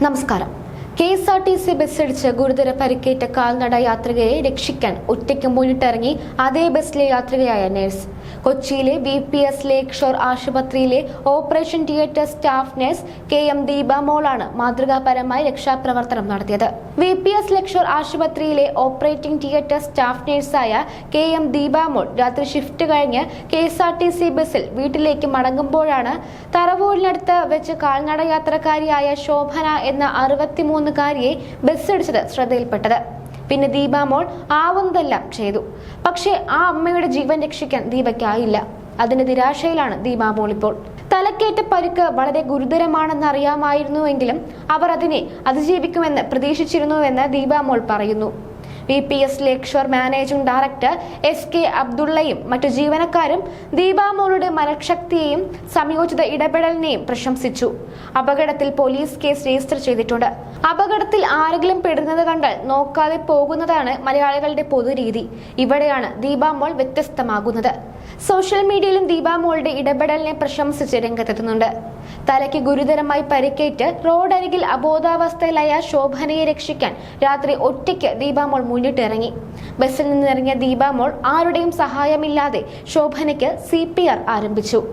Namaskaram. K S R T C ബസ്സിടിച്ച് ഗുരുതര പരിക്കേറ്റ കാൽനട യാത്രികയെ രക്ഷിക്കാൻ ഒറ്റയ്ക്ക് മുന്നിട്ടിറങ്ങി അതേ ബസ്സിലെ യാത്രികയായ നഴ്സ്. കൊച്ചിയിലെ B P S Lakeshore ആശുപത്രിയിലെ operation theatre staff nurse K M Deepa മോളാണ് മാതൃകാപരമായി രക്ഷാപ്രവർത്തനം നടത്തിയത്. വി പി എസ് ലക്ഷോർ ആശുപത്രിയിലെ ഓപ്പറേറ്റിംഗ് തിയേറ്റർ സ്റ്റാഫ് നഴ്സായ കെ എം ദീപ മോൾ രാത്രി ഷിഫ്റ്റ് കഴിഞ്ഞ് K S R T C ബസ്സിൽ വീട്ടിലേക്ക് മടങ്ങുമ്പോഴാണ് തറവൂരിനടുത്ത് വെച്ച് കാൽനട യാത്രക്കാരിയായ ശോഭന എന്ന അറുപത്തിമൂന്നുകാരിയെ ബസ്സിടിച്ചത് ശ്രദ്ധയിൽപ്പെട്ടത്. പിന്നെ ദീപാമോൾ ആവുന്നതെല്ലാം ചെയ്തു. പക്ഷേ ആ അമ്മയുടെ ജീവൻ രക്ഷിക്കാൻ ദീപയ്ക്കായില്ല. അതിന്റെ നിരാശയിലാണ് ദീപാമോൾ ഇപ്പോൾ. തലക്കേറ്റ പരുക്ക് വളരെ ഗുരുതരമാണെന്ന് അറിയാമായിരുന്നുവെങ്കിലും അവർ അതിനെ അതിജീവിക്കുമെന്ന് പ്രതീക്ഷിച്ചിരുന്നുവെന്ന് ദീപാമോൾ പറയുന്നു. V P S Lakeshore managing director S K അബ്ദുള്ളയും മറ്റു ജീവനക്കാരും ദീപാമോളുടെ മനഃശക്തിയെയും സംയോജിത ഇടപെടലിനെയും പ്രശംസിച്ചു. അപകടത്തിൽ പോലീസ് കേസ് രജിസ്റ്റർ ചെയ്തിട്ടുണ്ട്. അപകടത്തിൽ ആരെങ്കിലും പെടുന്നത് കണ്ടാൽ നോക്കാതെ പോകുന്നതാണ് മലയാളികളുടെ പൊതുരീതി. ഇവിടെയാണ് ദീപാമോൾ വ്യത്യസ്തമാകുന്നത്. സോഷ്യൽ മീഡിയയിലും ദീപാമോളുടെ ഇടപെടലിനെ പ്രശംസിച്ച് രംഗത്തെത്തുന്നുണ്ട്. തലയ്ക്ക് ഗുരുതരമായി പരിക്കേറ്റ് റോഡരികിൽ അബോധാവസ്ഥയിലായ ശോഭനയെ രക്ഷിക്കാൻ രാത്രി ഒറ്റയ്ക്ക് ദീപാമോൾ മുന്നിട്ടിറങ്ങി. ബസ്സിൽ നിന്നിറങ്ങിയ ദീപാമോൾ ആരുടെയും സഹായമില്ലാതെ ശോഭനയ്ക്ക് സി ആരംഭിച്ചു.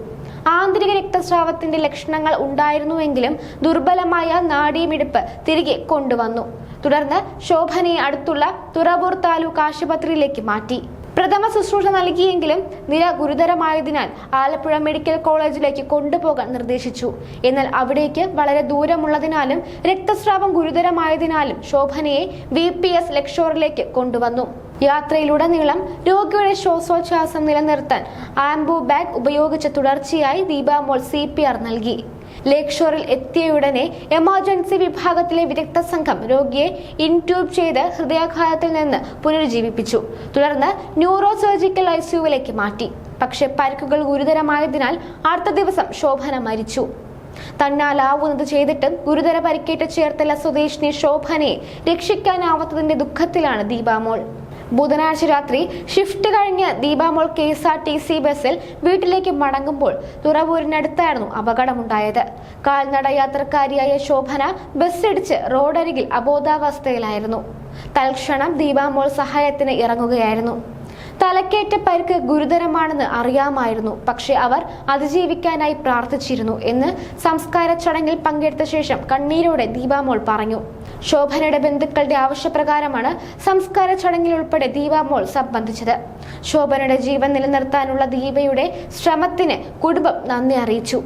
ആന്തരിക രക്തസ്രാവത്തിന്റെ ലക്ഷണങ്ങൾ ഉണ്ടായിരുന്നുവെങ്കിലും ദുർബലമായ നാഡീമിടിപ്പ് തിരികെ കൊണ്ടുവന്നു. തുടർന്ന് ശോഭനയെ അടുത്തുള്ള തുറവൂർ താലൂക്ക് ആശുപത്രിയിലേക്ക് മാറ്റി. പ്രഥമ ശുശ്രൂഷ നൽകിയെങ്കിലും നില ഗുരുതരമായതിനാൽ ആലപ്പുഴ മെഡിക്കൽ കോളേജിലേക്ക് കൊണ്ടുപോകാൻ നിർദ്ദേശിച്ചു. എന്നാൽ അവിടേക്ക് വളരെ ദൂരമുള്ളതിനാലും രക്തസ്രാവം ഗുരുതരമായതിനാലും ശോഭനയെ വി പി എസ് ലക്ഷോറിലേക്ക് കൊണ്ടുവന്നു. യാത്രയിലുടനീളം രോഗിയുടെ ശ്വാസോച്ഛ്വാസം നിലനിർത്താൻ ആംബു ബാഗ് ഉപയോഗിച്ച് തുടർച്ചയായി ദീപാമോൾ സി പി ആർ നൽകി. ലേക്ക് ഷോറിൽ എത്തിയയുടനെ എമർജൻസി വിഭാഗത്തിലെ വിദഗ്ധ സംഘം രോഗിയെ ഇൻട്യൂബ് ചെയ്ത് ഹൃദയാഘാതത്തിൽ നിന്ന് പുനരുജ്ജീവിപ്പിച്ചു. തുടർന്ന് ന്യൂറോ സർജിക്കൽ ഐസിയുവിലേക്ക് മാറ്റി. പക്ഷേ പരിക്കുകൾ ഗുരുതരമായതിനാൽ അടുത്ത ദിവസം ശോഭന മരിച്ചു. തന്നാലാവുന്നത് ചെയ്തിട്ടും ഗുരുതര പരിക്കേറ്റ ചേർത്തല സ്വദേശിനി ശോഭനയെ രക്ഷിക്കാനാവാത്തതിന്റെ ദുഃഖത്തിലാണ് ദീപാമോൾ. ബുധനാഴ്ച രാത്രി ഷിഫ്റ്റ് കഴിഞ്ഞ് Deepamol K S R T C ബസ്സിൽ വീട്ടിലേക്ക് മടങ്ങുമ്പോൾ തുറവൂരിനടുത്തായിരുന്നു അപകടമുണ്ടായത്. കാൽനട യാത്രക്കാരിയായ ശോഭന ബസ്സിടിച്ച് റോഡരികിൽ അബോധാവസ്ഥയിലായിരുന്നു. തൽക്ഷണം ദീപാമോൾ സഹായത്തിന് ഇറങ്ങുകയായിരുന്നു. തലക്കേറ്റ പരിക്ക് ഗുരുതരമാണെന്ന് അറിയാമായിരുന്നു. പക്ഷെ അവർ അതിജീവിക്കാനായി പ്രാർത്ഥിച്ചിരുന്നു എന്ന് സംസ്കാര ചടങ്ങിൽ പങ്കെടുത്ത ശേഷം കണ്ണീരോടെ ദീപാമോൾ പറഞ്ഞു. ശോഭനയുടെ ബന്ധുക്കളുടെ ആവശ്യപ്രകാരമാണ് സംസ്കാര ചടങ്ങിൽ ഉൾപ്പെടെ ദീപാമോൾ സംബന്ധിച്ചത് ശോഭനയുടെ ജീവൻ നിലനിർത്താനുള്ള ദീപയുടെ ശ്രമത്തിന് കുടുംബം നന്ദി അറിയിച്ചു.